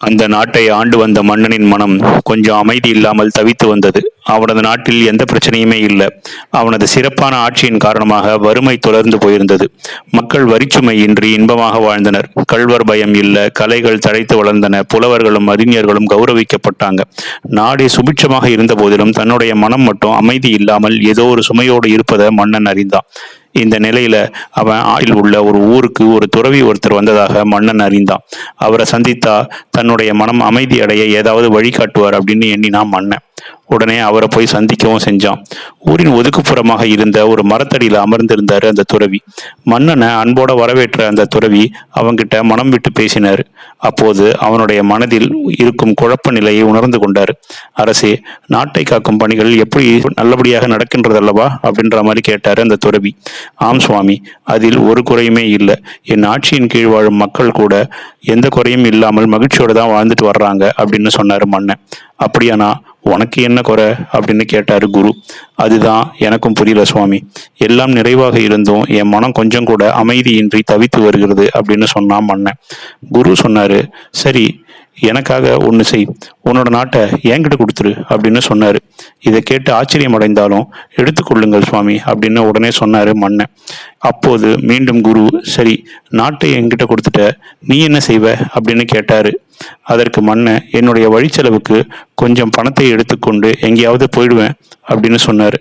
அந்த நாட்டை ஆண்டு வந்த மன்னனின் மனம் கொஞ்சம் அமைதி இல்லாமல் தவித்து வந்தது. அவனது நாட்டில் எந்த பிரச்சனையுமே இல்லை. அவனது சிறப்பான ஆட்சியின் காரணமாக வறுமை தொடர்ந்து போயிருந்தது. மக்கள் வரிச்சுமை இன்றி இன்பமாக வாழ்ந்தனர். கள்வர் பயம் இல்லை கலைகள் தழைத்து வளர்ந்தன புலவர்களும் அறிஞர்களும் கௌரவிக்கப்பட்டாங்க. நாடு சுபிட்சமாக இருந்த போதிலும் தன்னுடைய மனம் மட்டும் அமைதி இல்லாமல் ஏதோ ஒரு சுமையோடு இருப்பதை மன்னன் அறிந்தான். இந்த நிலையில அவன் ஆயில் உள்ள ஒரு ஊருக்கு ஒரு துறவி ஒருத்தர் வந்ததாக மன்னன் அறிந்தான். அவரை சந்தித்தா தன்னுடைய மனம் அமைதி அடைய ஏதாவது வழிகாட்டுவார் அப்படின்னு எண்ணினான் மன்னன். உடனே அவரை போய் சந்திக்கவும் செஞ்சான். ஊரின் ஒதுக்குப்புறமாக இருந்த ஒரு மரத்தடியில் அமர்ந்திருந்தாரு அந்த துறவி. மன்னனை அன்போட வரவேற்ற அந்த துறவி அவங்கிட்ட மனம் விட்டு பேசினார். அப்போது அவனுடைய மனதில் இருக்கும் குழப்ப நிலையை உணர்ந்து கொண்டார். அரசே நாட்டை காக்கும் பணிகள் எப்படி நல்லபடியாக நடக்கின்றதல்லவா? அப்படின்ற மாதிரி கேட்டார் அந்த துறவி. ஆம் சுவாமி அதில் ஒரு குறையுமே இல்லை. என் ஆட்சியின் கீழ் வாழும் மக்கள் கூட எந்த குறையும் இல்லாமல் மகிழ்ச்சியோடு தான் வாழ்ந்துட்டு வர்றாங்க அப்படின்னு சொன்னார் மன்னன். அப்படியானா? உனக்கு என்ன குறை அப்படின்னு கேட்டார் குரு. அதுதான் எனக்கும் புரியல சுவாமி. எல்லாம் நிறைவாக இருந்தும் என் மனம் கொஞ்சம் கூட அமைதியின்றி தவித்து வருகிறது அப்படின்னு சொன்னான் மன்னன். குரு சொன்னார் சரி எனக்காக ஒன்று செய். உன்னோட நாட்டை என்கிட்ட கொடுத்துரு அப்படின்னு சொன்னார். இதை கேட்டு ஆச்சரியம் அடைந்தாலும் எடுத்துக்கொள்ளுங்கள் சுவாமி அப்படின்னு உடனே சொன்னார் மன்னன். அப்போது மீண்டும் குரு சரி நாட்டை என்கிட்ட கொடுத்துட்ட. நீ என்ன செய்வ? அப்படின்னு கேட்டார். அதற்கு மன்ன என்னுடைய வழிச்செலவுக்கு கொஞ்சம் பணத்தை எடுத்துக்கொண்டு எங்கேயாவது போயிடுவேன் அப்படின்னு சொன்னார்.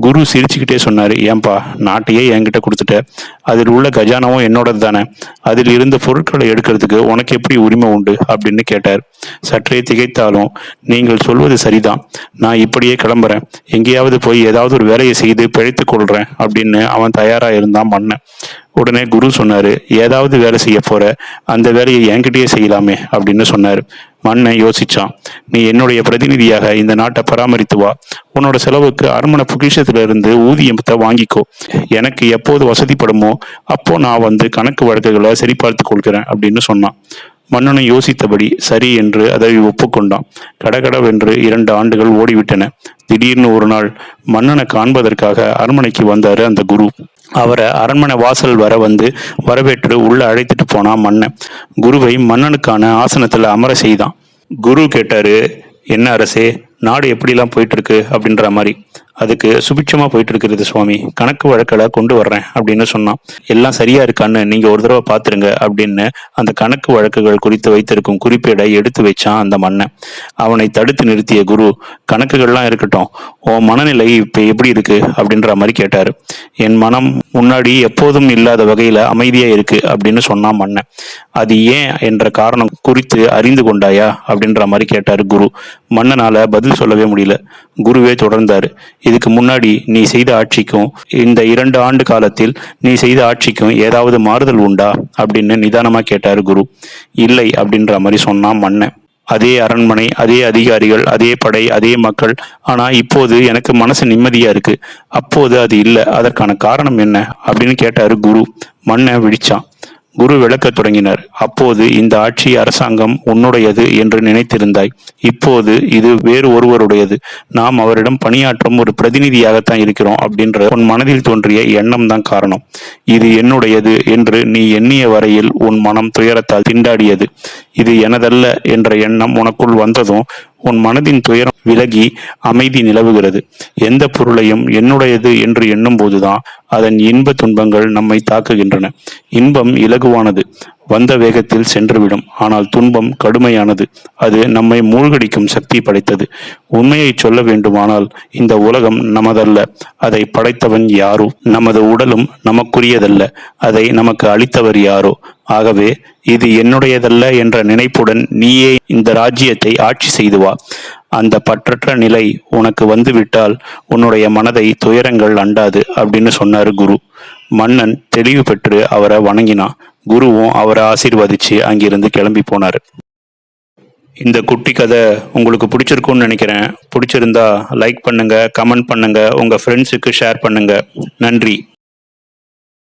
குரு சிரிச்சுக்கிட்டே சொன்னார் ஏன்பா நாட்டையே என்கிட்ட கொடுத்துட்ட. அதில் உள்ள கஜானாவும் என்னோடது தானே. அதில் இருந்த பொருட்களை எடுக்கிறதுக்கு உனக்கு எப்படி உரிமை உண்டு? அப்படின்னு கேட்டார். சற்றே திகைத்தாலும் நீங்கள் சொல்வது சரிதான். நான் இப்படியே கிளம்புறேன். எங்கேயாவது போய் ஏதாவது ஒரு வேலையை செய்து பிழைத்து கொள்றேன் அப்படின்னு அவன் தயாராக இருந்தான் பண்ணேன் உடனே குரு சொன்னார் ஏதாவது வேலை செய்ய போகிற அந்த வேலையை என்கிட்டயே செய்யலாமே அப்படின்னு சொன்னார். மன்னன் யோசிச்சான் நீ என்னுடைய பிரதிநிதியாக இந்த நாட்டை பராமரித்து வா. உன்னோட செலவுக்கு அரண்மனை பொக்கிஷத்துல இருந்து ஊதியத்தை வாங்கிக்கோ. எனக்கு எப்போது வசதிப்படுமோ அப்போ நான் வந்து கணக்கு வழக்குகளை சரிபார்த்து கொள்கிறேன் அப்படின்னு சொன்னான். மன்னனும் யோசித்தபடி சரி என்று அதை ஒப்புக்கொண்டான். கடகடவென்று இரண்டு ஆண்டுகள் ஓடிவிட்டன. திடீர்னு ஒரு நாள் மன்னனை காண்பதற்காக அரண்மனைக்கு வந்தாரு அந்த குரு. அவரை அரண்மனை வாசல் வர வந்து வரவேற்று உள்ள அழைத்துட்டு போனான் மன்னன். குருவை மன்னனுக்கான ஆசனத்துல அமர செய்தான். குரு கேட்டாரு என்ன அரசே நாடு எப்படிலாம் போயிட்டு இருக்கு? அப்படின்ற மாதிரி. அதுக்கு சுபிட்சமா போயிட்டு இருக்கிறது சுவாமி. கணக்கு வழக்கில் கொண்டு வர்றேன் அப்படின்னு சொன்னான். எல்லாம் சரியா இருக்கான்னு நீங்க ஒரு தடவை பாத்துருங்க அப்படின்னு அந்த கணக்கு வழக்குகள் குறித்து வைத்திருக்கும் குறிப்பேடை எடுத்து வச்சான் அந்த மன்னன். அவனை தடுத்து நிறுத்திய குரு கணக்குகள்லாம் இருக்கட்டும். உன் மனநிலை இப்ப எப்படி இருக்கு? அப்படின்ற மாதிரி கேட்டாரு. என் மனம் முன்னாடி எப்போதும் இல்லாத வகையில அமைதியா இருக்கு அப்படின்னு சொன்னான் மன்னன். அது ஏன்? என்ற காரணம் குறித்து அறிந்து கொண்டாயா? அப்படின்ற மாதிரி கேட்டாரு குரு. மன்னனால பதில் சொல்லவே முடியல. குருவே தொடர்ந்தாரு. இதுக்கு முன்னாடி நீ செய்த ஆட்சிக்கும் இந்த இரண்டு ஆண்டு காலத்தில் நீ செய்த ஆட்சிக்கும் ஏதாவது மாறுதல் உண்டா? அப்படின்னு நிதானமா கேட்டாரு குரு. இல்லை அப்படின்ற மாதிரி சொன்னான் மன்னன். அதே அரண்மனை அதே அதிகாரிகள் அதே படை அதே மக்கள். ஆனா இப்போது எனக்கு மனசு நிம்மதியா இருக்கு. அப்போது அது இல்லை. அதற்கான காரணம் என்ன? அப்படின்னு கேட்டாரு குரு. மன்னன் விழிச்சான். குரு விளக்கத் தொடங்கினார். அப்போது இந்த ஆட்சி அரசாங்கம் உன்னுடையது என்று நினைத்திருந்தாய். இப்போது இது வேறு ஒருவருடையது. நாம் அவரிடம் பணியாற்றும் ஒரு பிரதிநிதியாகத்தான் இருக்கிறோம் அப்படின்ற உன் மனதில் தோன்றிய எண்ணம் தான் காரணம். இது என்னுடையது என்று நீ எண்ணிய வரையில் உன் மனம் துயரத்தால் திண்டாடியது. இது எனதல்ல என்ற எண்ணம் உனக்குள் வந்ததும் உன் மனதின் துயரம் விலகி அமைதி நிலவுகிறது. எந்த பொருளையும் என்னுடையது என்று எண்ணும் போதுதான் அதன் இன்ப துன்பங்கள் நம்மை தாக்குகின்றன. இன்பம் இலகுவானது. வந்த வேகத்தில் சென்றுவிடும். ஆனால் துன்பம் கடுமையானது. அது நம்மை மூழ்கடிக்கும் சக்தி படைத்தது. உண்மையை சொல்ல வேண்டுமானால் இந்த உலகம் நமதல்ல. அதை படைத்தவன் யாரோ? நமது உடலும் நமக்குரியதல்ல. அதை நமக்கு அளித்தவர் யாரோ? ஆகவே இது என்னுடையதல்ல என்ற நினைப்புடன் நீயே இந்த ராஜ்யத்தை ஆட்சி செய்து வா. அந்த பற்றற்ற நிலை உனக்கு வந்துவிட்டால் உன்னுடைய மனதை துயரங்கள் அண்டாது அப்படின்னு சொன்னார் குரு. மன்னன் தெளிவு பெற்று அவரை வணங்கினான். குருவும் அவரை ஆசீர்வதிச்சு அங்கிருந்து கிளம்பி போனார். இந்த குட்டி கதை உங்களுக்கு பிடிச்சிருக்கும்னு நினைக்கிறேன். பிடிச்சிருந்தா லைக் பண்ணுங்க கமெண்ட் பண்ணுங்க உங்க ஃப்ரெண்ட்ஸுக்கு ஷேர் பண்ணுங்க. நன்றி.